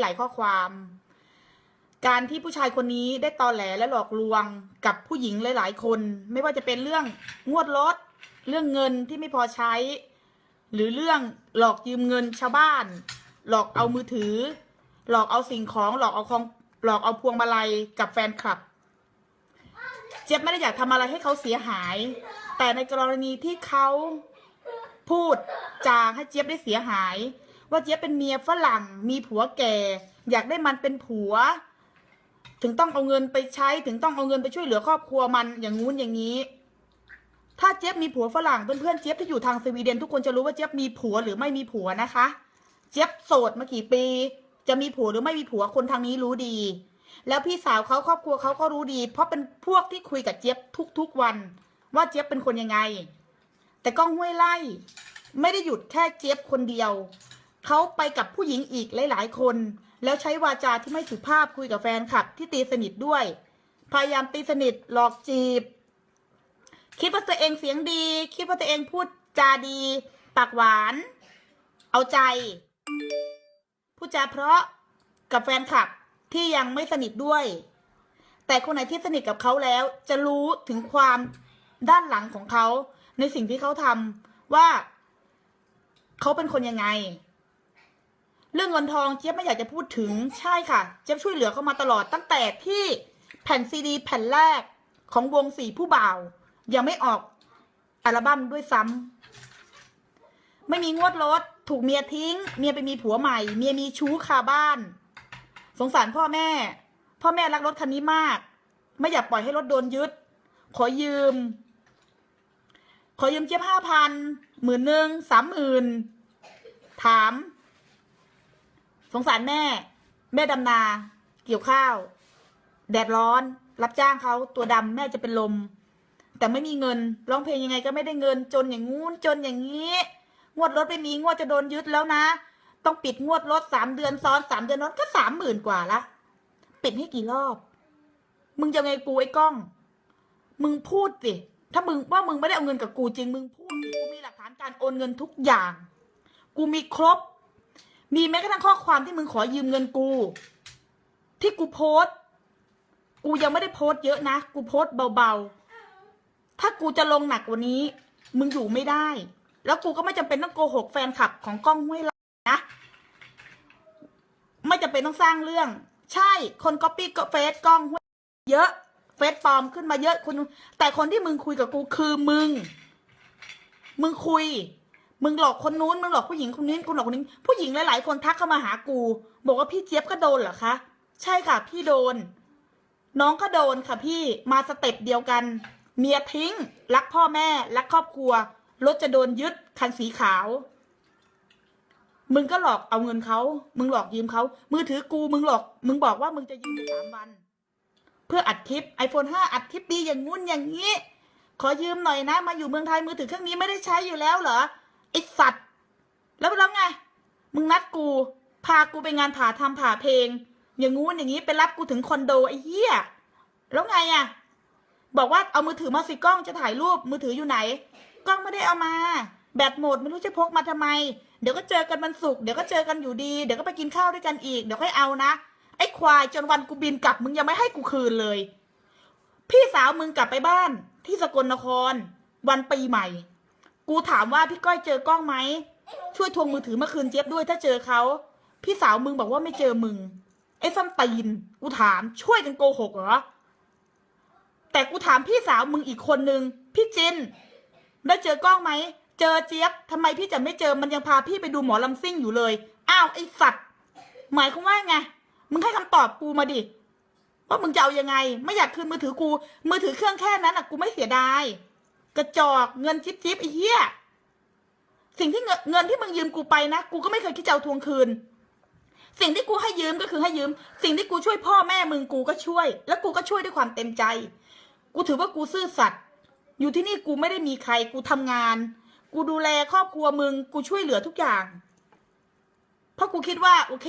หลายข้อความ การที่ผู้ชายคนนี้ได้ตอแหลและหลอกลวงกับผู้หญิงหลาย ๆ คน ไม่ว่าจะเป็นเรื่องงวดรถเรื่องเงินที่ไม่พอใช้ หรือเรื่องหลอกยืมเงินชาวบ้าน หลอกเอามือถือ หลอกเอาสิ่งของหลอกเอาของหลอกเอาพวงมาลัยกับแฟนคลับ เจี๊ยบไม่ได้อยากทำอะไรให้เขาเสียหาย แต่ในกรณีที่เขาพูดจาให้เจี๊ยบได้เสียหาย ว่าเจี๊ยบเป็นเมียฝรั่งมีผัวแก่ อยากได้มันเป็นผัว ถึงต้องเอาเงินไปใช้ ถึงต้องเอาเงินไปช่วยเหลือครอบครัวมันอย่างงู้นอย่างนี้ ถ้าเจี๊ยบมีผัวฝรั่งเพื่อนๆเจี๊ยบที่อยู่ทางสวีเดนทุกคนจะรู้ว่าเจี๊ยบมีผัวหรือไม่มีผัวนะคะ เจี๊ยบโสดมากี่ปี จะมีผัวหรือไม่มีผัวคนทางนี้รู้ดี แล้วพี่สาวเขาครอบครัวเขาก็รู้ดี เพราะเป็นพวกที่คุยกับเจี๊ยบทุกๆวัน ว่าเจี๊ยบเป็นคนยังไง แต่ก้องห้วยไล่ไม่ได้หยุดแค่เจี๊ยบคนเดียว เขาไปกับผู้หญิงอีกหลาย ๆ คน แล้วใช้วาจาที่ไม่สุภาพคุยกับแฟนคลับที่ตีสนิทด้วย พยายามตีสนิทหลอกจีบ คิดว่าตัวเองเสียงดี คิดว่าตัวเองพูดจาดี ปากหวาน เอาใจ พูดจาเพราะกับแฟนคลับที่ยังไม่สนิทด้วย แต่คนไหนที่สนิทกับเขาแล้ว จะรู้ถึงความด้านหลังของเขา ในสิ่งที่เขาทำว่าเขาเป็นคนยังไง เรื่องเงินทองเจี๊ยบไม่อยากจะพูดถึงใช่ค่ะ เจี๊ยบช่วยเหลือเขามาตลอดตั้งแต่ที่แผ่นซีดี แผ่นแรกของวงสี่ผู้บ่าว ยังไม่ออกอัลบั้มด้วยซ้ำไม่มีงวดรถ ถูกเมียทิ้ง เมียไปมีผัวใหม่ เมียมีชู้คาบ้าน สงสารพ่อแม่ พ่อแม่รักรถคันนี้มาก ไม่อยากปล่อยให้รถโดนยึด ขอยืม ขอยืมเจี๊ยบห้าพันหมื่นหนึ่งสามหมื่นถาม สงสารแม่ แม่ดำนา เกี่ยวข้าว แดดร้อน รับจ้างเขาตัวดำแม่จะเป็นลม แต่ไม่มีเงินร้องเพลงยังไงก็ไม่ได้เงินจนอย่างงู้นจนอย่างนี้ งวดรถไม่มีงวดจะโดนยึดแล้วนะ ต้องปิดงวดรถสามเดือนซ้อนสามเดือนรถก็สามหมื่นกว่าละปิดให้กี่รอบ มึงจะไงกูไอ้กล้อง มึงพูดสิถ้ามึงว่ามึงไม่ได้เอาเงินกับกูจริง มึงพูดกูมีหลักฐานการโอนเงินทุกอย่าง กูมีครบ มีแม้กระทั่งข้อความที่มึงขอยืมเงินกู ที่กูโพสต์ กูยังไม่ได้โพสต์เยอะนะ กูโพสต์เบาๆ ถ้ากูจะลงหนักกว่านี้ มึงอยู่ไม่ได้ แล้วกูก็ไม่จำเป็นต้องโกหกแฟนคลับของกล้องห้วยไร่นะ ไม่จำเป็นต้องสร้างเรื่อง ใช่ คนก๊อปปี้ก็เฟซกล้องห้วยเยอะ เฟซปลอมขึ้นมาเยอะคุณ แต่คนที่มึงคุยกับกูคือมึง มึงคุย มึงหลอกคนนู้นมึงหลอกผู้หญิงคนนี้กูหลอกคนนี้ ผู้หญิงหลายๆคนทักเข้ามาหากู บอกว่าพี่เจี๊ยบก็โดนเหรอคะ ใช่ค่ะ พี่โดน น้องก็โดนค่ะ พี่มาสเต็ปเดียวกัน เมียทิ้ง รักพ่อแม่ รักครอบครัว รถจะโดนยึดคันสีขาว มึงก็หลอกเอาเงินเขา มึงหลอกยืมเขา มือถือกูมึงหลอก มึงบอกว่ามึงจะยืมไปสามวัน เพื่ออัดคลิป iPhone 5 อัดคลิปดีอย่างงุ้นอย่างนี้ ขอยืมหน่อยนะ มาอยู่เมืองไทยมือถือเครื่องนี้ไม่ได้ใช้อยู่แล้วเหรอ ไอสัตว์ แล้วแล้วไง มึงนัดกู พากูไปงานผ่าทำผ่าเพลง อย่างงู้นอย่างนี้ไปรับกูถึงคอนโดไอ้เหี้ย แล้วไงอะบอกว่าเอามือถือมาสิกล้องจะถ่ายรูปมือถืออยู่ไหน กล้องไม่ได้เอามา แบตหมดไม่รู้จะพกมาทำไม เดี๋ยวก็เจอกันวันศุกร์เดี๋ยวก็เจอกันอยู่ดี เดี๋ยวก็ไปกินข้าวด้วยกันอีก เดี๋ยวค่อยเอานะไอ้ควายจนวันกูบินกลับมึงยังไม่ให้กูคืนเลย พี่สาวมึงกลับไปบ้านที่สกลนคร วันปีใหม่ กูถามว่าพี่ก้อยเจอกล้องไหม ช่วยทวงมือถือเมาคืนเจี๊ยบด้วยถ้าเจอเขา พี่สาวมึงบอกว่าไม่เจอมึง ไอ้ส้นตีน กูถามช่วยกันโกหกเหรอ แต่กูถามพี่สาวมึงอีกคนนึง พี่จิน ได้เจอกล้องไหม เจอเจี๊ยบทำไมพี่จะไม่เจอมันยังพาพี่ไปดูหมอลำซิ่งอยู่เลย อ้าวไอ้สัตว์ หมายความว่าไง มึงให้คำตอบกูมาดิว่ามึงจะเอายังไง ไม่อยากคืนมือถือกู มือถือเครื่องแค่นั้นอะกูไม่เสียดาย กระจอกเงินจิ๊บจิ๊บไอ้เหี้ยสิ่งที่เงินที่มึงยืมกูไปนะกูก็ไม่เคยคิดจะเอาทวงคืน สิ่งที่กูให้ยืมก็คือให้ยืม สิ่งที่กูช่วยพ่อแม่มึงกูก็ช่วย แล้วกูก็ช่วยด้วยความเต็มใจ กูถือว่ากูซื่อสัตย์อยู่ที่นี่กูไม่ได้มีใคร กูทำงาน กูดูแลครอบครัวมึง กูช่วยเหลือทุกอย่าง เพราะกูคิดว่าโอเค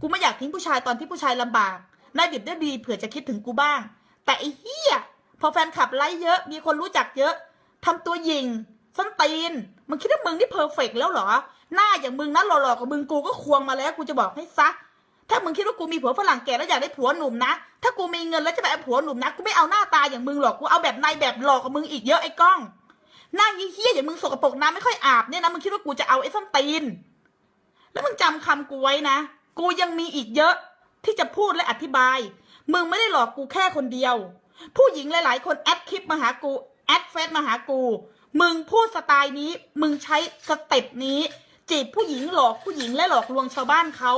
กูไม่อยากทิ้งผู้ชายตอนที่ผู้ชายลำบากได้ดิบได้ดีเผื่อจะคิดถึงกูบ้าง แต่ไอ้เหี้ยพอแฟนคลับไลค์เยอะ มีคนรู้จักเยอะ ทำตัวยิงส้นตีนมึงคิดว่ามึงนี่เพอร์เฟกต์แล้วเหรอ หน้าอย่างมึงนะหล่อๆกับมึงกูก็ควงมาแล้ว กูจะบอกให้ซะ ถ้ามึงคิดว่ากูมีผัวฝรั่งแก่แล้วอยากได้ผัวหนุ่มนะ ถ้ากูมีเงินแล้วจะไปเอาผัวหนุ่มนะ กูไม่เอาหน้าตาอย่างมึงหรอก กูเอาแบบในแบบหล่อกับมึงอีกเยอะไอ้ก้อง หน้าเฮี้ยๆอย่างมึงสกปรกน้ำไม่ค่อยอาบเนี่ยนะ มึงคิดว่ากูจะเอาไอ้ส้นตีน แล้วมึงจำคำกูไว้นะ กูยังมีอีกเยอะ ที่จะพูดและอธิบาย มึงไม่ได้หลอกกูแค่คนเดียว ผู้หญิงหลาย ๆ คนแอดคลิปมาหากู แอดเฟซมาหากู มึงพูดสไตล์นี้ มึงใช้สเต็ปนี้ จีบผู้หญิงหลอกผู้หญิงและหลอกลวงชาวบ้านเขา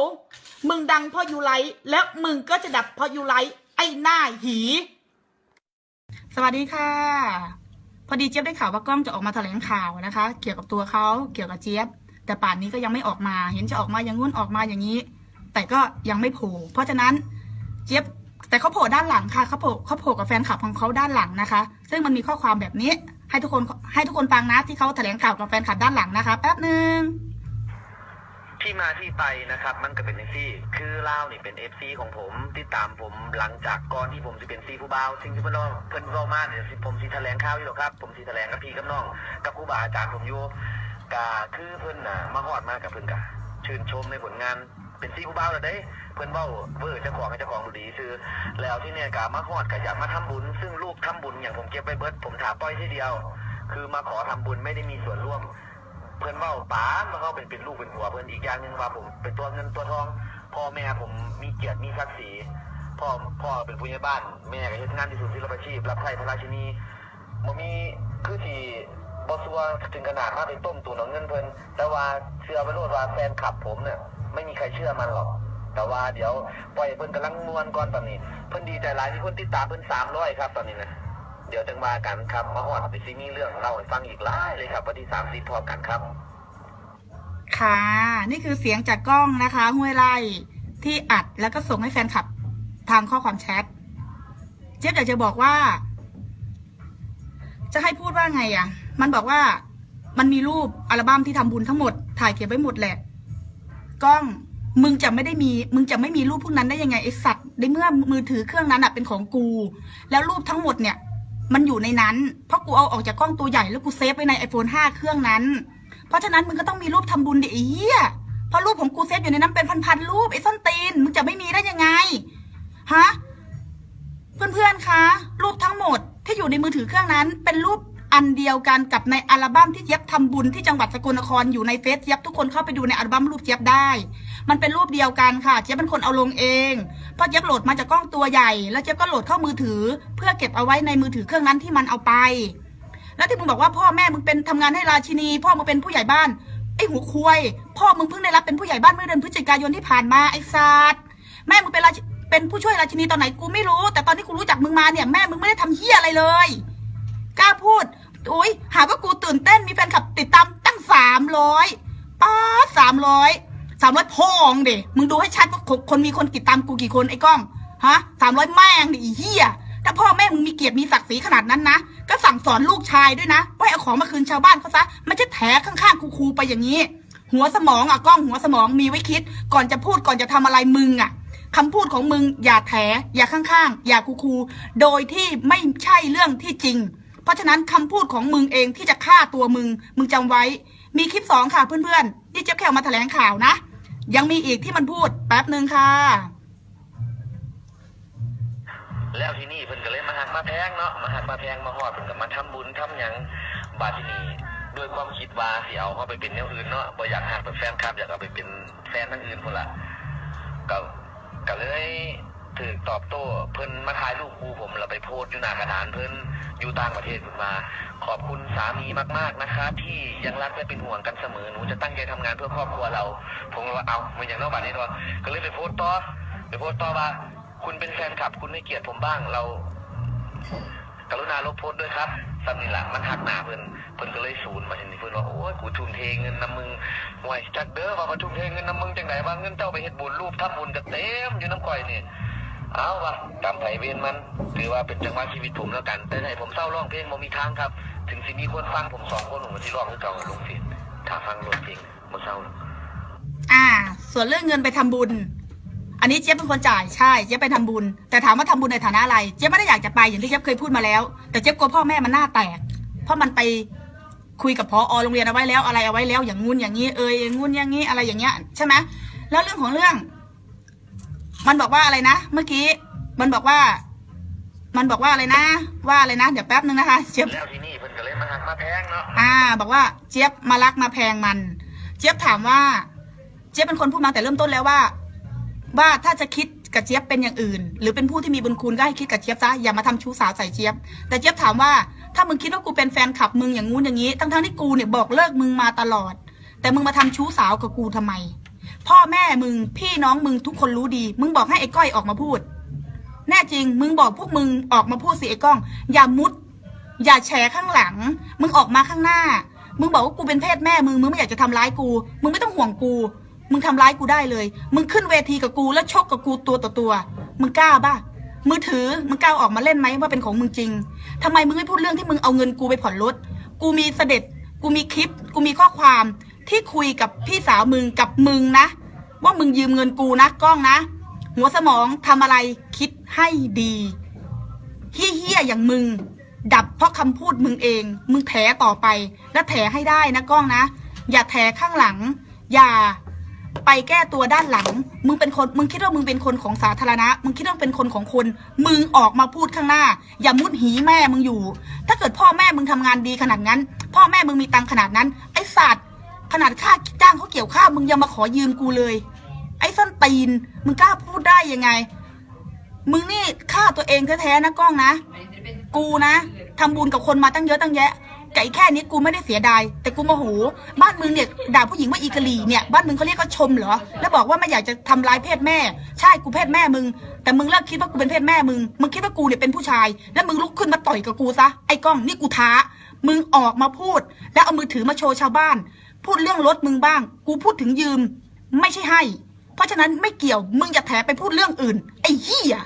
มึงดังเพราะยูไลแล้วมึงก็จะดับเพราะยูไลไอ้หน้าหี สวัสดีค่ะ พอดีเจี๊ยบได้ข่าวว่ากล้องจะออกมาแถลงข่าวนะคะ เกี่ยวกับตัวเขาเกี่ยวกับเจี๊ยบ แต่ป่านนี้ก็ยังไม่ออกมา เห็นจะออกมาอย่างงู้นออกมาอย่างนี้ แต่ก็ยังไม่โผล่เพราะฉะนั้นเจี๊ยบ แต่เขาโผล่ด้านหลังค่ะเขาโผล่เขาโผล่กับแฟนคลับของเขาด้านหลังนะคะ ซึ่งมันมีข้อความแบบนี้ ให้ทุกคนให้ทุกคนฟังนะที่เขาแถลงข่าวกับแฟนคลับด้านหลังนะคะ แป๊บหนึ่งที่มาที่ไปนะครับ มันก็เป็นเอฟซีคือเล่านี่เป็นเอฟซีของผมติดตามผมหลังจากก่อนที่ผมจะเป็นซีผู้บ่าวสิ่งที่เพิ่นเล่าเพิ่นเล่ามาเนี่ยผมสีแถลงข่าวอยู่หรอกครับ ผมสีแถลงกับพี่กับน้องกับครูบาอาจารย์ผมอยู่กาคือเพิ่นน่ะมาฮอดมากับเพิ่นกะชื่นชมในผลงาน เป็นซีผู้บ่าวแล้วเด้ เพิ่อนเว้าเวอร์เจ้าของให้เจ้าของดูดีซื้อแล้วที่เนี่ยกามาฮอดก็อยากมาทำบุญ ซึ่งลูกทำบุญอย่างผมเก็บไว้เบิดผมถามป้อยที่เดียว คือมาขอทำบุญไม่ได้มีส่วนร่วม เพื่อนเว่าป๋ามันก็เป็นเป็นลูกเป็นหัวเพื่อนอีกอย่างหนึ่งว่าผมเป็นตัวเงินตัวทอง พ่อแม่ผมมีเกียรติมีศักดิ์ศรีพ่อพ่อเป็นผู้ใหญ่บ้านแม่ก็เฮ็ดงานที่ศูนย์ศิลปาชีพ รับใช้พระราชินีบ่มีคือที่บ่ซัวถึงขนาดมาเป็นต้มตุนเอาเงินเพิ่นแต่ว่าเชื่อไปโลดว่าแฟนคลับผมเนี่ย ไม่มีใครเชื่อมันหรอก แต่ว่าเดี๋ยวปล่อยเพิ่นกำลังมวนก่อนตอนนี้ เพิ่นดีใจหลายที่คนติดตามเพิ่น300ครับ ตอนนี้นะเดี๋ยวจังว่ากันครับมาฮอดไปซิมีเรื่องเล่าให้ฟังอีกหลายเลยครับวันที่30พร้อกันครับ ค่ะ นี่คือเสียงจากกล้องนะคะ ห้วยไร่ที่อัดแล้วก็ส่งให้แฟนคลับทางข้อความแชทเจี๊ยบอยากจะบอกว่า จะให้พูดว่าไงอะ มันบอกว่ามันมีรูปอัลบั้มที่ทำบุญทั้งหมด ถ่ายเก็บไว้หมดแหละ กล้อง มึงจะไม่ได้มี มึงจะไม่มีรูปพวกนั้นได้ยังไงไอสัตว์ในเมื่อมือถือเครื่องนั้นอะเป็นของกู แล้วรูปทั้งหมดเนี่ย มันอยู่ในนั้น เพราะกูเอาออกจากกล้องตัวใหญ่แล้วกูเซฟไว้ใน iPhone 5 เครื่องนั้น เพราะฉะนั้นมึงก็ต้องมีรูปทำบุญดิไอ้เหี้ยเพราะรูปของกูเซฟอยู่ในนั้นเป็นพันๆรูปไอ้ส้นตีน มึงจะไม่มีได้ยังไงฮะเพื่อนๆคะ รูปทั้งหมดที่อยู่ในมือถือเครื่องนั้น เป็นรูป อันเดียวกันกับในอัลบั้มที่เจี๊ยบทำบุญที่จังหวัดสกลนครอยู่ในเฟซเจี๊ยบทุกคนเข้าไปดูในอัลบั้มรูปเจี๊ยบได้ มันเป็นรูปเดียวกันค่ะเจี๊ยบเป็นคนเอาลงเองเพราะเจี๊ยบโหลดมาจากกล้องตัวใหญ่ แล้วเจี๊ยบก็โหลดเข้ามือถือ เพื่อเก็บเอาไว้ในมือถือเครื่องนั้นที่มันเอาไป แล้วที่มึงบอกว่าพ่อแม่มึงเป็นทำงานให้ราชินี พ่อมึงเป็นผู้ใหญ่บ้านไอ้หัวควย พ่อมึงเพิ่งได้รับเป็นผู้ใหญ่บ้านเมื่อเดือนพฤศจิกายนที่ผ่านมาไอ้สัตว์แม่มึงเป็นราชเป็นผู้ช่วยราชินีตอนไหนกูไม่รู้ แต่ตอนที่กูรู้จักมึงมาเนี่ยแม่มึงไม่ได้ทำเฮี้ยอะไรเลยกล้าพูด อุ้ยหาว่ากูตื่นเต้นมีแฟนคลับติดตามตั้งสามร้อยป้าสามร้อยสามร้อยพองเดมึงดูให้ชัดว่าคนมีคนติดตามกูกี่คนไอ้ก้องฮะสามร้อยแม่งดิไอ้เฮี้ยถ้าพ่อแม่มึงมีเกียรติมีศักดิ์ศรีขนาดนั้นนะก็สั่งสอนลูกชายด้วยนะว่าให้เอาของมาคืนชาวบ้านเขาซะไม่ใช่แถข้างๆคูๆไปอย่างนี้ หัวสมองอะก้องหัวสมองมีไว้คิด ก่อนจะพูดก่อนจะทำอะไรมึงอะคำพูดของมึงอย่าแถอย่าข้างๆ อย่าคูๆโดยที่ไม่ใช่เรื่องที่จริง เพราะฉะนั้นคำพูดของมึงเองที่จะฆ่าตัวมึง มึงจำไว้ มีคลิปสองค่ะเพื่อนๆที่เจ๊แค่มาแถลงข่าวนะ ยังมีอีกที่มันพูดแป๊บหนึ่งค่ะ แล้วที่นี่เพิ่นก็เลยมาหักมาแพงเนาะมาหักมาแพงมาฮอดเพิ่นก็มาทำบุญทำหยังบาดที่นี่ด้วยความคิดว่าสิเอาเขาไปเป็นแนวอื่นเนาะบ่อยากหักเป็นแฟนคลับอยากเอาไปเป็นแฟนทั้งอื่นพุ่นละก็ก็เลย ถือตอบโต้เพิ่นมาถ่ายรูปคู่ผมแล้วไปโพสต์อยู่หน้ากระดานเพิ่นอยู่ต่างประเทศมา ขอบคุณสามีมากๆนะครับที่ยังรักและเป็นห่วงกันเสมอหนูจะตั้งใจทำงานเพื่อครอบครัวเรา ผมก็ว่าเอามันอย่างนอกบัดนี้เนาะก็เลยไปโพสต์ต่อไปโพสต์ต่อว่า คุณเป็นแฟนคลับ คุณไม่เกลียดผมบ้างเรา กรุณาลบโพสต์ด้วยครับสำนี่ละมันหักหนาเพิ่นเพิ่นก็เลยศูนย์มาทีนี้เพิ่นว่าโอ้ยกูทุ่มเทเงินนำมึงห่วยจักเด้อว่ามาทุ่มเทเงินนำมึงจังไหนว่าเงินเจ้าไปเฮ็ดบุญรูปทำบุญก็เต็มอยู่น้ำก่อยนี่ เอาวะกรรมไผเวรมันถือว่าเป็นจังหวะชีวิตผมแล้วกัน แต่ให้ผมเศร้าร้องเพลงบ่มีทางครับ ถึงสิมีคนฟังผมสองคนผมก็สิร้องคือเก่าลงสิถ้าฟังรถเพลงบ่เศร้าอ่า ส่วนเรื่องเงินไปทำบุญ อันนี้เจ๊เป็นคนจ่ายใช่เจ๊ไปทำบุญ แต่ถามว่าทำบุญในฐานะอะไร เจ๊ไม่ได้อยากจะไปอย่างที่เจ๊เคยพูดมาแล้ว แต่เจ๊กลัวพ่อแม่มันหน้าแตก เพราะมันไปคุยกับพอโรงเรียนเอาไว้แล้วอะไรเอาไว้แล้วอย่างงู้นอย่างนี้เอยงุ้นอย่างนี้อะไรอย่างเงี้ยใช่ไหมแล้วเรื่องของเรื่อง มันบอกว่าอะไรนะ เมื่อกี้ มันบอกว่า มันบอกว่าอะไรนะ ว่าอะไรนะ เดี๋ยวแป๊บนึงนะคะ เจี๊ยบ แล้วที่นี่เพิ่นก็เลยมาหักมาแพงเนาะอ่า บอกว่าเจี๊ยบมารักมาแพงมัน เจี๊ยบถามว่า เจี๊ยบเป็นคนพูดมาแต่เริ่มต้นแล้วว่า ว่าถ้าจะคิดกับเจี๊ยบเป็นอย่างอื่น หรือเป็นผู้ที่มีบุญคุณก็ให้คิดกับเจี๊ยบซะอย่ามาทำชู้สาวใส่เจี๊ยบ แต่เจี๊ยบถามว่าถ้ามึงคิดว่ากูเป็นแฟนคลับมึงอย่างงู้นอย่างนี้ ทั้งทั้งๆที่กูเนี่ยบอกเลิกมึงมาตลอด แต่มึงมาทำชู้สาวกับกูทำไม พ่อแม่มึงพี่น้องมึงทุกคนรู้ดี มึงบอกให้ไอ้ก้อยออกมาพูด แน่จริง มึงบอกพวกมึงออกมาพูดสิไอ้ก้อง อย่ามุด อย่าแฉข้างหลัง มึงออกมาข้างหน้า มึงบอกว่ากูเป็นเพศแม่มึงมึงไม่อยากจะทำร้ายกู มึงไม่ต้องห่วงกู มึงทำร้ายกูได้เลย มึงขึ้นเวทีกับกูแล้วชกกับกูตัวต่อตัว มึงกล้าป่ะมือถือมึงกล้าออกมาเล่นไหมว่าเป็นของมึงจริงทำไมมึงไม่พูดเรื่องที่มึงเอาเงินกูไปผ่อนรถกูมีเสด็จกูมีคลิป กูมีข้อความ ที่คุยกับพี่สาวมึงกับมึงนะ ว่ามึงยืมเงินกูนะกล้องนะ หัวสมองทำอะไรคิดให้ดีเฮี้ยๆอย่างมึง ดับเพราะคำพูดมึงเอง มึงแถต่อไป และแถให้ได้นะกล้องนะ อย่าแถข้างหลัง อย่าไปแก้ตัวด้านหลัง มึงเป็นคน มึงคิดว่ามึงเป็นคนของสาธารณะ มึงคิดว่าเป็นคนของคน มึงออกมาพูดข้างหน้า อย่ามุดหีแม่มึงอยู่ ถ้าเกิดพ่อแม่มึงทำงานดีขนาดนั้น พ่อแม่มึงมีตังขนาดนั้น ไอ้สัตว์ ขนาดค่าจ้างเขาเกี่ยวข้าวมึงยังมาขอยืมกูเลย ไอ้ส้นตีนมึงกล้าพูดได้ยังไง มึงนี่ฆ่าตัวเองแท้ๆนะกล้องนะ กูนะทำบุญกับคนมาตั้งเยอะตั้งแยะไก่แค่นี้กูไม่ได้เสียดายแต่กูโมโหบ้านมึงเนี่ยด่าผู้หญิงว่าอีกลีเนี่ยบ้านมึงเขาเรียกว่าชมเหรอ แล้วบอกว่าไม่อยากจะทำร้ายเพศแม่ ใช่กูเพศแม่มึง แต่มึงเลิกคิดว่ากูเป็นเพศแม่มึงมึงคิดว่ากูเนี่ยเป็นผู้ชาย แล้วมึงลุกขึ้นมาต่อยกับกูซะไอ้กล้องนี่กูท้า มึงออกมาพูด แล้วเอามือถือมาโชว์ชาวบ้าน พูดเรื่องรถมึงบ้าง กูพูดถึงยืม ไม่ใช่ให้ เพราะฉะนั้นไม่เกี่ยว มึงอย่าแถไปพูดเรื่องอื่น ไอ้เหี้ย